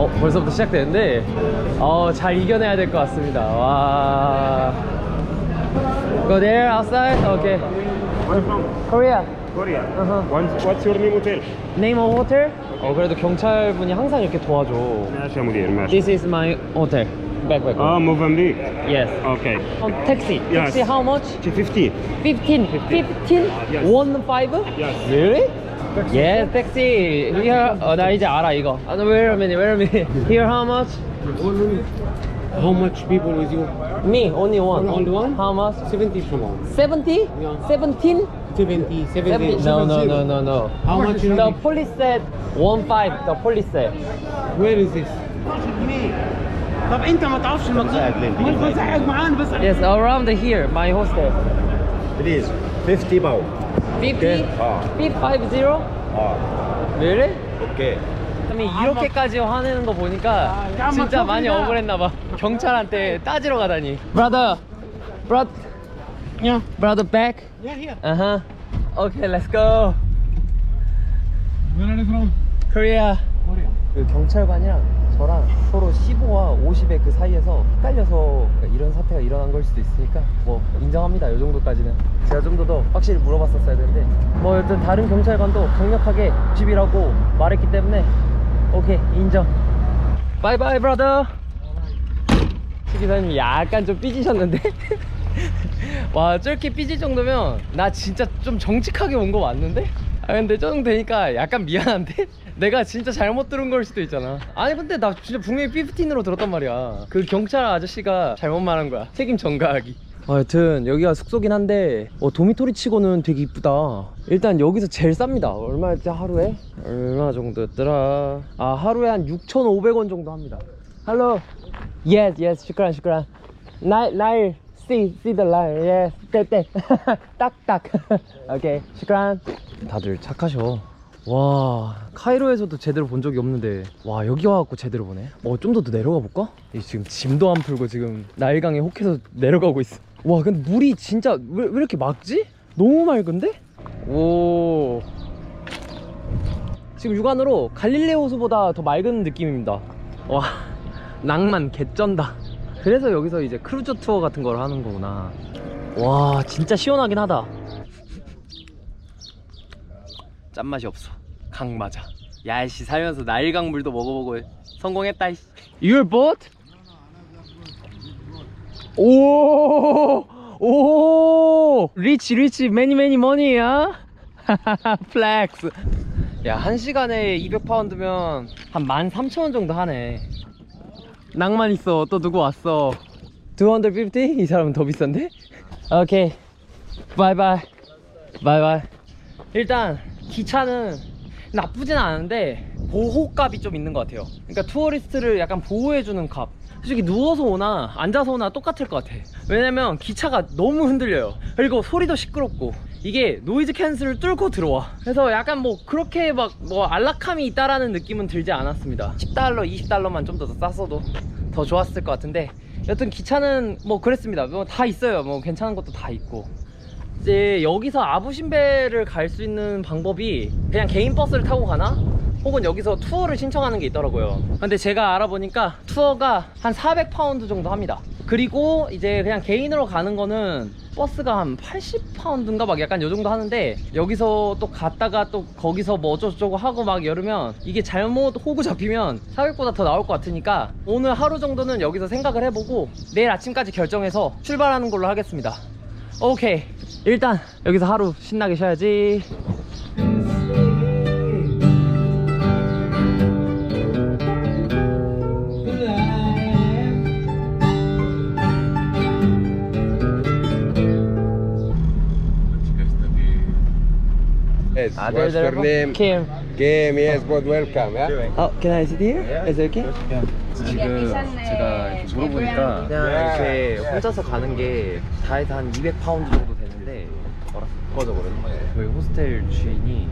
어 벌써부터 시작되는데 어잘 이겨내야 될 것 같습니다 와 Go there outside? Okay Where from? Korea Korea uh -huh. What's your name hotel? Name of hotel? 어 그래도 경찰분이 항상 이렇게 도와줘 안녕하세요 무디엘 This is my hotel backpack. Oh, Mozambique. Yes. Okay. On taxi. Yes. Taxi how much? 15. 15. 15. 15? Yes. One five? Yes. Really? yes taxi here 어, 나 이제 알아 이거 아, wait a minute wait a minute here how much How much people with you? me only one Only one? how much 70 people. 70 Yeah. 17 70, 70. 70 no no no no no How much you the need? police said one five the police said Where is this? طب انت ما تعرفش المكان ما تزعج معانا بس yes around here my hostel Please, 50 pound. 50 아. 550 아, really 오케이. 아니 이렇게까지 화내는 거 보니까 진짜 많이 억울했나 봐. 경찰한테 따지러 가다니. Brother, brother, Yeah. brother back. Yeah, here. Uh huh. Okay, let's go. Where are you from? Korea. 그 경찰관이랑 저랑 서로 15와 50의 그 사이에서 헷갈려서 이런 사태가 일어난 걸 수도 있으니까 뭐 인정합니다. 이 정도까지는 제가 좀더더 확실히 물어봤었어야 되는데 뭐 여튼 다른 경찰관도 강력하게 50이라고 말했기 때문에 오케이 인정. 바이바이 브라더. 기사님 약간 좀 삐지셨는데 와 저렇게 삐질 정도면 나 진짜 좀 정직하게 온 거 맞는데? 아 근데 저 정도 되니까 약간 미안한데? 내가 진짜 잘못 들은 걸 수도 있잖아. 아니 근데 나 진짜 분명히 15으로 들었단 말이야. 그 경찰 아저씨가 잘못 말한 거야. 책임 전가하기. 아, 여튼 여기가 숙소긴 한데 어, 도미토리 치고는 되게 이쁘다. 일단 여기서 제일 쌉니다. 얼마였지 하루에? 얼마 정도였더라? 아 하루에 한 6,500원 정도 합니다. Hello? Yes yes 슈크란 슈크란 날, 날 see see the line. Yes. 땡땡 딱딱. 오케이 슈크란 다들 착하셔. 와 카이로에서도 제대로 본 적이 없는데. 와 여기 와갖고 제대로 보네. 어 좀 더 내려가 볼까? 이 지금 짐도 안 풀고 지금 나일강에 혹해서 내려가고 있어. 와 근데 물이 진짜 왜, 왜 이렇게 맑지? 너무 맑은데? 오. 지금 육안으로 갈릴레오 호수보다 더 맑은 느낌입니다. 와 낭만 개쩐다 그래서 여기서 이제 크루즈 투어 같은 걸 하는 거구나 와 진짜 시원하긴 하다 짠맛이 없어 강 맞아 야씨 살면서 나일강 물도 먹어보고 성공했다 이씨. Your boat? 오, 오, 리치, 리치, 매니, 매니, 머니야. 플렉스. 야, 한 시간에 200파운드면 한 13,000원 정도 하네. 낭만 있어. 또 누구 왔어? 250? 이 사람은 더 비싼데? 오케이. 바이바이. 바이바이. 일단 기차는 나쁘진 않은데 보호값이 좀 있는 것 같아요. 그러니까 투어리스트를 약간 보호해주는 값. 솔직히 누워서 오나 앉아서 오나 똑같을 것 같아. 왜냐면 기차가 너무 흔들려요. 그리고 소리도 시끄럽고 이게 노이즈 캔슬을 뚫고 들어와. 그래서 약간 뭐 그렇게 막 뭐 안락함이 있다라는 느낌은 들지 않았습니다. 10달러, 20달러만 좀 더 쌌어도 더 좋았을 것 같은데 여튼 기차는 뭐 그랬습니다. 뭐 다 있어요. 뭐 괜찮은 것도 다 있고. 이제 여기서 아부신베를 갈 수 있는 방법이 그냥 개인 버스를 타고 가나? 혹은 여기서 투어를 신청하는 게 있더라고요. 근데 제가 알아보니까 투어가 한 400파운드 정도 합니다. 그리고 이제 그냥 개인으로 가는 거는 버스가 한 80파운드인가 막 약간 요 정도 하는데 여기서 또 갔다가 또 거기서 뭐 어쩌고저쩌고 하고 막 이러면 이게 잘못 호구 잡히면 400보다 더 나올 것 같으니까 오늘 하루 정도는 여기서 생각을 해보고 내일 아침까지 결정해서 출발하는 걸로 하겠습니다. 오케이 일단 여기서 하루 신나게 쉬어야지 Yes, 아, what's your name? Kim Kim, yes, but welcome. Yeah? 어, can I sit here? Is it okay? 지금 제가 이렇게 물어보니까 그냥 이렇게 혼자서 가는 게 다 해서 한 200파운드 정도 되는데 뭐라 꺼져버렸네 저희 호스텔 주인이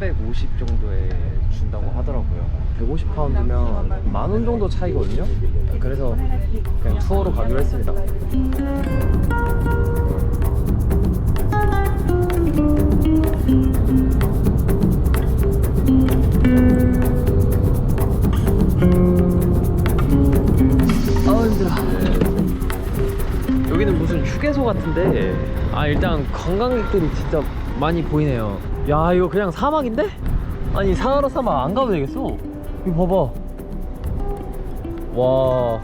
150 정도에 준다고 하더라고요 150파운드면 만 원 정도 차이거든요 그래서 그냥 투어로 가기로 했습니다 여기는 무슨 휴게소 같은데? 아 일단 관광객들이 진짜 많이 보이네요. 야 이거 그냥 사막인데? 아니 사하라 사막 안 가도 되겠어? 이거 봐봐. 와어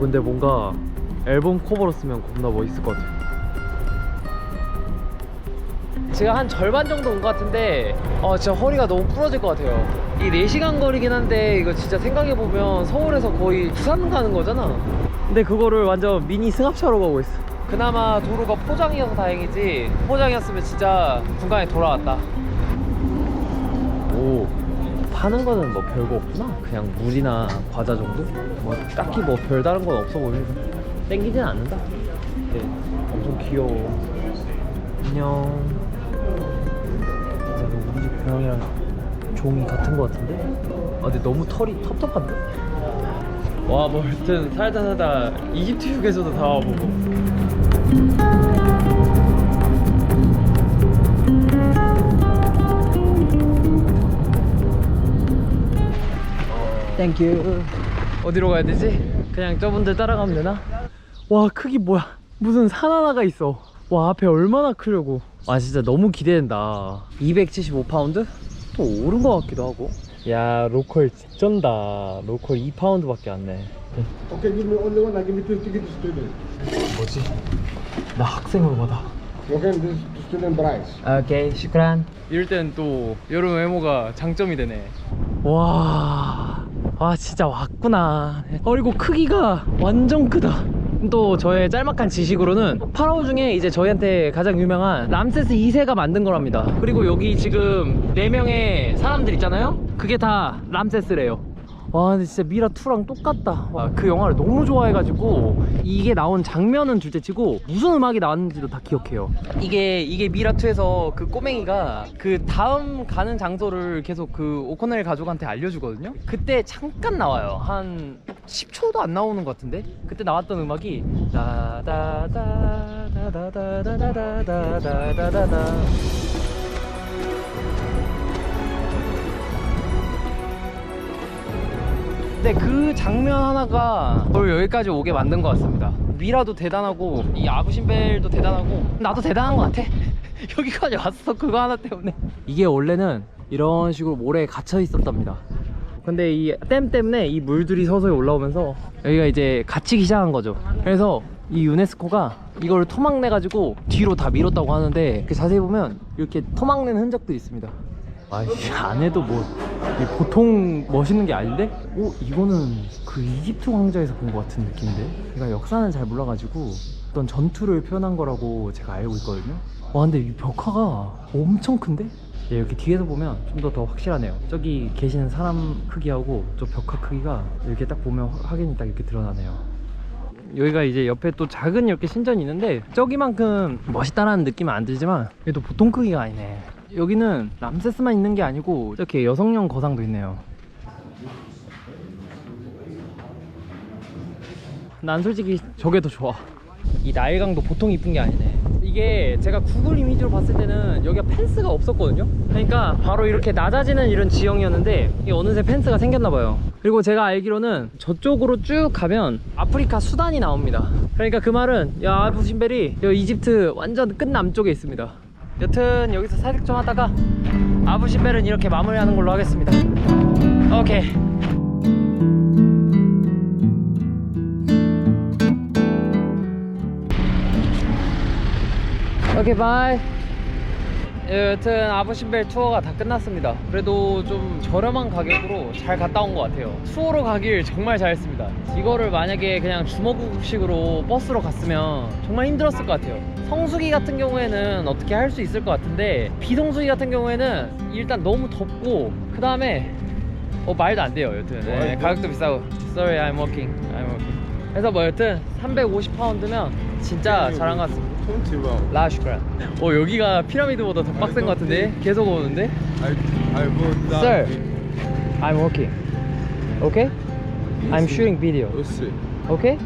근데 뭔가 앨범 커버로 쓰면 겁나 멋있을 것 같아. 제가 한 절반 정도 온 것 같은데 어 진짜 허리가 너무 부러질 것 같아요. 이 4시간 거리긴 한데 이거 진짜 생각해 보면 서울에서 거의 부산 가는 거잖아. 근데 그거를 완전 미니 승합차로 가고 있어. 그나마 도로가 포장이어서 다행이지 포장이었으면 진짜 중간에 돌아왔다. 오 파는 거는 뭐 별거 없구나 그냥 물이나 과자 정도 뭐 딱히 뭐 별다른 건 없어 보이고 땡기진 않는다 네, 엄청 귀여워 안녕 야, 고양이랑 종이 같은 거 같은데? 아 근데 너무 털이 텁텁한데? 와 뭐 하여튼 살다 살다 이집트 휴게소도 다 와보고 땡큐 어디로 가야 되지? 그냥 저분들 따라가면 되나? 와 크기 뭐야 무슨 산 하나가 있어 와 앞에 얼마나 크려고 아 진짜 너무 기대된다 275파운드? 또 오른 것 같기도 하고 야 로컬 쩐다 로컬 2파운드 밖에 안내 Okay, give me only one. I give to student. 뭐지? 나 학생으로 받아 Okay, this is to student price. 오케이 슈크란 이럴 때는 또 이런 외모가 장점이 되네 와, 와 진짜 왔구나 어, 그리고 크기가 완전 크다 또 저의 짤막한 지식으로는 파라오 중에 이제 저희한테 가장 유명한 람세스 2세가 만든 거랍니다. 그리고 여기 지금 4명의 사람들 있잖아요? 그게 다 람세스래요 와 근데 진짜 미라 2랑 똑같다 와, 그 영화를 너무 좋아해가지고 이게 나온 장면은 둘째치고 무슨 음악이 나왔는지도 다 기억해요 이게 이게 미라 2에서 그 꼬맹이가 그 다음 가는 장소를 계속 그 오코넬 가족한테 알려주거든요 그때 잠깐 나와요 한 10초도 안 나오는 것 같은데 그때 나왔던 음악이 다다다다다다다다다다다다다 근데 그 장면 하나가 저를 여기까지 오게 만든 것 같습니다. 미라도 대단하고 이 아부신벨도 대단하고 나도 대단한 것 같아. 여기까지 왔어 그거 하나 때문에. 이게 원래는 이런 식으로 모래에 갇혀 있었답니다. 근데 이 댐 때문에 이 물들이 서서히 올라오면서 여기가 이제 갇히기 시작한 거죠. 그래서 이 유네스코가 이걸 토막내 가지고 뒤로 다 밀었다고 하는데 그 자세히 보면 이렇게 토막낸 흔적들이 있습니다 아, 안에도 뭐 보통 멋있는 게 아닌데? 오, 이거는 그 이집트 왕자에서 본 것 같은 느낌인데? 제가 역사는 잘 몰라가지고 어떤 전투를 표현한 거라고 제가 알고 있거든요. 와, 근데 이 벽화가 엄청 큰데? 예, 이렇게 뒤에서 보면 좀 더 더 확실하네요. 저기 계시는 사람 크기하고 저 벽화 크기가 이렇게 딱 보면 확연히 딱 이렇게 드러나네요. 여기가 이제 옆에 또 작은 이렇게 신전이 있는데 저기만큼 멋있다라는 느낌은 안 들지만 그래도 보통 크기가 아니네 여기는 람세스만 있는 게 아니고 이렇게 여성용 거상도 있네요. 난 솔직히 저게 더 좋아. 이 나일강도 보통 이쁜 게 아니네. 이게 제가 구글 이미지로 봤을 때는 여기가 펜스가 없었거든요? 그러니까 바로 이렇게 낮아지는 이런 지형이었는데 이게 어느새 펜스가 생겼나 봐요. 그리고 제가 알기로는 저쪽으로 쭉 가면 아프리카 수단이 나옵니다. 그러니까 그 말은 야 아부신벨이 여 이집트 완전 끝 남쪽에 있습니다 여튼 여기서 사색 좀 하다가 아부신벨은 이렇게 마무리하는 걸로 하겠습니다. 오케이. 오케이 바이 여튼 아부신벨 투어가 다 끝났습니다. 그래도 좀 저렴한 가격으로 잘 갔다 온 것 같아요. 투어로 가길 정말 잘했습니다. 이거를 만약에 그냥 주먹구급식으로 버스로 갔으면 정말 힘들었을 것 같아요. 성수기 같은 경우에는 어떻게 할 수 있을 것 같은데 비성수기 같은 경우에는 일단 너무 덥고 그 다음에 어 말도 안 돼요 여튼. 네, 가격도 비싸고. Sorry I'm working. I'm working. 그래서 뭐 여튼 350파운드면 진짜 잘한 것 같습니다 라슈크란 어 여기가 피라미드보다 더 빡센 것 같은데? 계속 오는데? Sir I'm working. Okay? I'm shooting video. Okay?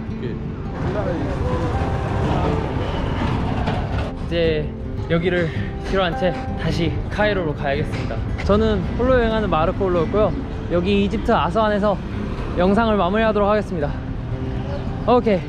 이제 여기를 뒤로한 채 다시 카이로로 가야겠습니다. 저는 홀로 여행하는 마르코 홀로였고요. 여기 이집트 아스완에서 영상을 마무리하도록 하겠습니다. 오케이